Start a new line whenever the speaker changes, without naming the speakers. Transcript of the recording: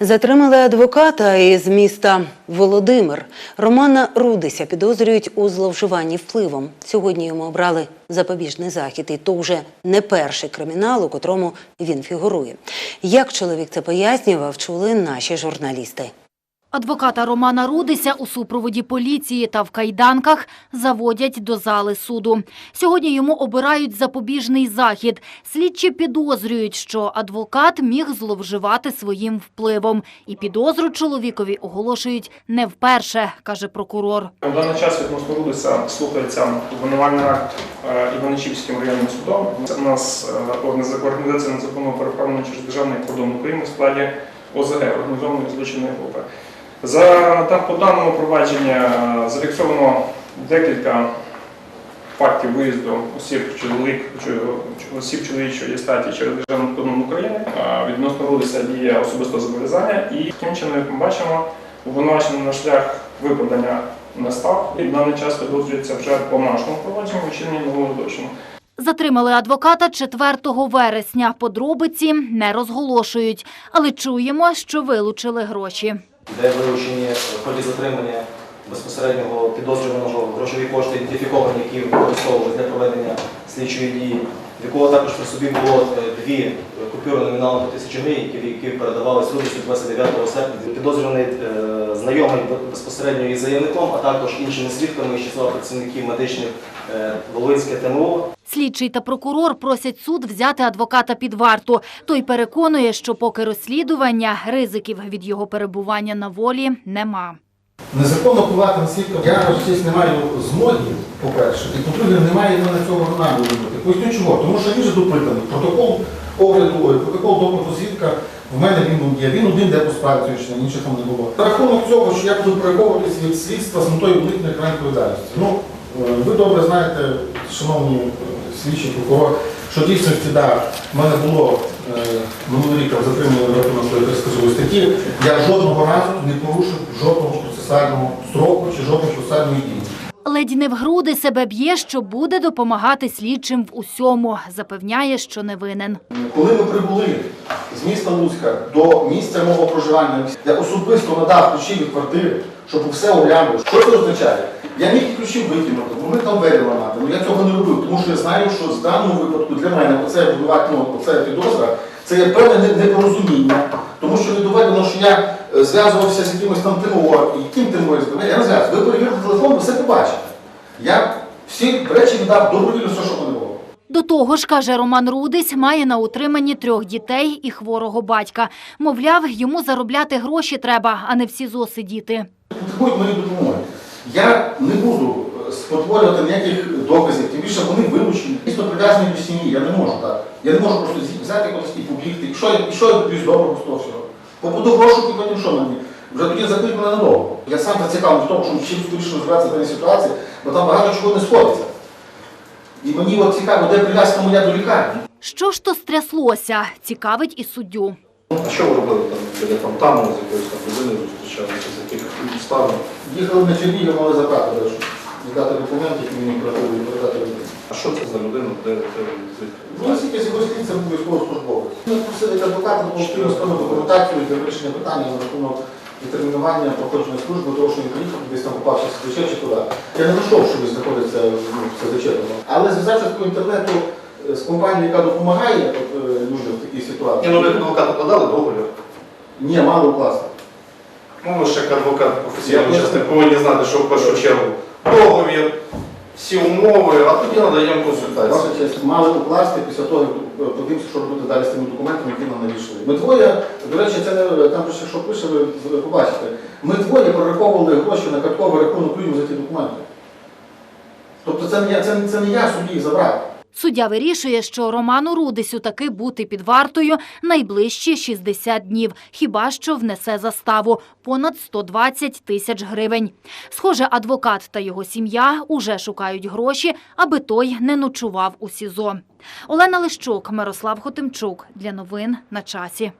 Затримали адвоката із міста Володимир. Романа Рудися підозрюють у зловживанні впливом. Сьогодні йому обрали запобіжний захід, і то вже не перший кримінал, у котрому він фігурує. Як чоловік це пояснював, чули наші журналісти.
Адвоката Романа Рудися у супроводі поліції та в кайданках заводять до зали суду. Сьогодні йому обирають запобіжний захід. Слідчі підозрюють, що адвокат міг зловживати своїм впливом. І підозру чоловікові оголошують не вперше, каже прокурор.
У даний час відносно Рудиса слухається обвинувальний акт е, Іваничівським районним судом. Це у нас е, організа- організація незаконного переправлення через державний кордон України в складі ОЗГ організованої злочинної групи. За там по даному провадження е, зафіксовано декілька фактів виїзду осіб чоловік осіб чоловічої статі через державний кордон України. Відносно Рудиса діє особисте зобов'язання, і таким чином, як ми бачимо, обвинувачений на шлях виправдання не став. І в даний час підозрюється вже по нашому провадженню вчинення нового злочину.
Затримали адвоката 4 вересня. Подробиці не розголошують, але чуємо, що вилучили гроші.
Де вилучені в ході затримання безпосереднього підозрюваного грошові кошти ідентифіковані, які використовували для проведення слідчої дії, в якого також при собі було е, дві е, купюри номіналом по тисячі гривень, які, передавались Рудичу 29 серпня. Підозрюваний е, знайомий безпосередньо із заявником, а також іншими свідками із числа працівників медичних Волинське ТМО.
Слідчий та прокурор просять суд взяти адвоката під варту. Той переконує, що поки розслідування, ризиків від його перебування на волі нема.
Незаконно впливати на свідка. Я честь не маю змоги, по-перше, і по-друге, немає мене цього наміру робити. Поясню чого. Тому що він же допитаний. Протокол огляду, протокол допиту свідка в мене він є. Він один де по справі сьогодні, інших там не було. Рахунок цього, що я буду переховуватись від слідства з метою уникнення відповідальності. Ну, е, ви добре знаєте, шановні е, слідчі прокурор, що в дійсності, да, в мене було е, минулий рік рахунок своєї перескажової статті. Я жодного разу не порушив жодного процесуального строку чи жодної процесуальної дії.
Ледь не в груди себе б'є, що буде допомагати слідчим в усьому. Запевняє, що не винен.
Коли ми прибули з міста Луцька до місця мого проживання, я особисто надав ключі від квартири, щоб все оглянув. Що це означає? Я міг ключі викинути, бо ми там двері ламати. Ну я цього не робив, тому що я знаю, що в даному випадку для мене оце будувати, ну, оце підозра, це є певне непорозуміння, тому що не доведено, що я зв'язувався з якимось там ТМО, і яким ТМО я не зв'язувався. Ви перевірте телефон, ви все побачите. Я всі речі віддав добровільно, все, що в мене було.
До того ж, каже Роман Рудись, має на утриманні трьох дітей і хворого батька. Мовляв, йому заробляти гроші треба, а не в СІЗО сидіти.
потребують моєї допомоги. Я не буду е, спотворювати ніяких доказів, тим більше вони вилучені. Дійсно прив'язані до сім'ї, я не можу так. Я не можу просто взяти якось і побігти. І що, я- і що я доброго з того Попаду і потім що мені? Вже тоді закрить мене надовго. Я сам зацікавлений в тому, щоб чим скоріше розбиратися в даній ситуації, бо там багато чого не сходиться. І мені от цікаво, де прив'язка моя до лікарні.
Що ж то стряслося, цікавить і суддю.
А що ви робили там біля фонтану, з якоюсь там людиною зустрічалися, з яких обставин?
Їхали на Чернігів, мали забрати, ж, віддати документи, які мені передали, передати людині.
А що це за людина, де, де звідки?
Ну, наскільки це був військовослужбовець. Ми просили від адвоката допомогти складну документацію для вирішення питання на рахунок відтермінування проходження служби, того, що він приїхав, десь там попався в СЗЧ чи туди. Я не знайшов, що він знаходиться ну, в СЗЧ. Але зв'язався по інтернету е, з компанією, яка допомагає от, е, людям в такій
Ні,
ситуації.
ну ви адвокат укладали договір.
Ні, мало укласти.
Ну, ви ж як адвокат
Я
професійний повинні знати, що в першу чергу договір, всі умови, а тоді надаємо консультацію.
Мали укласти після того, як подивимося, що робити далі з тими документами, які нам надійшли. Ми двоє, до речі, це не там що пише, ви побачите. Ми двоє прораховували гроші на картковий рахунок людям за ті документи. Тобто це не я, це, це не я собі їх забрав.
Суддя вирішує, що Роману Рудисю таки бути під вартою найближчі 60 днів, хіба що внесе заставу – понад 120 тисяч гривень. Схоже, адвокат та його сім'я уже шукають гроші, аби той не ночував у СІЗО. Олена Лищук, Мирослав Хотимчук. Для новин на часі.